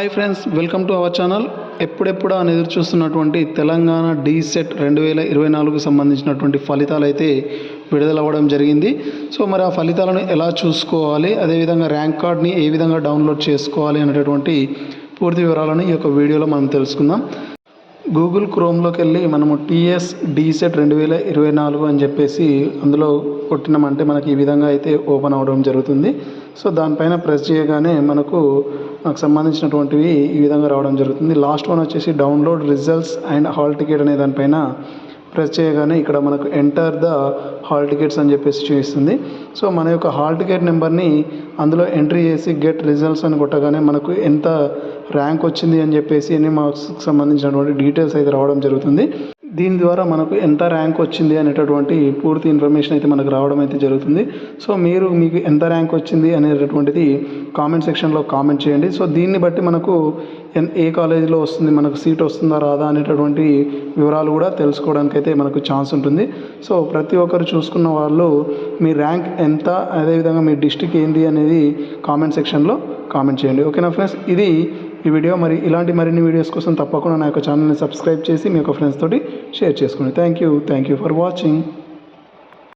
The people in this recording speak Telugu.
Hi friends welcome to our channel ఎప్పుడెప్పుడు అని ఎదురు చూస్తున్నటువంటి తెలంగాణ డీసెట్ రెండు వేల ఇరవై నాలుగుకు సంబంధించినటువంటి ఫలితాలు అయితే విడుదలవ్వడం జరిగింది. సో మరి ఆ ఫలితాలను ఎలా చూసుకోవాలి? అదేవిధంగా ర్యాంక్ కార్డ్ని ఏ విధంగా డౌన్లోడ్ చేసుకోవాలి అనేటటువంటి పూర్తి వివరాలను ఈ యొక్క వీడియోలో మనం తెలుసుకుందాం. గూగుల్ క్రోమ్లోకి వెళ్ళి మనము టీఎస్ డీసెట్ రెండు వేల ఇరవై నాలుగు అని చెప్పేసి అందులో కొట్టినామంటే మనకి ఈ విధంగా అయితే ఓపెన్ అవ్వడం జరుగుతుంది. సో దానిపైన ప్రెస్ చేయగానే మనకు నాకు సంబంధించినటువంటివి ఈ విధంగా రావడం జరుగుతుంది. లాస్ట్ వన్ వచ్చేసి download results and hall ticket అనే దానిపైన ప్రెస్ చేయగానే ఇక్కడ మనకు ఎంటర్ ద హాల్ టికెట్స్ అని చెప్పేసి చూపిస్తుంది. సో మన యొక్క హాల్ టికెట్ నెంబర్ని అందులో ఎంట్రీ చేసి గెట్ రిజల్ట్స్ అని కొట్టగానే మనకు ఎంత ర్యాంక్ వచ్చింది అని చెప్పేసి ఎన్ని మార్క్స్కి సంబంధించినటువంటి డీటెయిల్స్ అయితే రావడం జరుగుతుంది. దీని ద్వారా మనకు ఎంత ర్యాంక్ వచ్చింది అనేటటువంటి పూర్తి ఇన్ఫర్మేషన్ అయితే మనకు రావడం అయితే జరుగుతుంది. సో మీరు మీకు ఎంత ర్యాంక్ వచ్చింది అనేటటువంటిది కామెంట్ సెక్షన్లో కామెంట్ చేయండి. సో దీన్ని బట్టి మనకు ఎన్- ఏ కాలేజీలో వస్తుంది మనకు సీట్ వస్తుందా రాదా అనేటటువంటి వివరాలు కూడా తెలుసుకోవడానికి అయితే మనకు ఛాన్స్ ఉంటుంది. సో ప్రతి ఒక్కరు చూసుకున్న వాళ్ళు మీ ర్యాంక్ ఎంత అదేవిధంగా మీ డిస్టిక్ ఏంది అనేది కామెంట్ సెక్షన్లో కామెంట్ చేయండి. ఓకేనా ఫ్రెండ్స్ ఇది ఈ వీడియో మరి ఇలాంటి మరిన్ని వీడియోస్ కోసం తప్పకుండా నా యొక్క ఛానల్ని సబ్స్క్రైబ్ చేసి మీ యొక్క ఫ్రెండ్స్ తోటి షేర్ చేసుకోండి. Thank you thank you for watching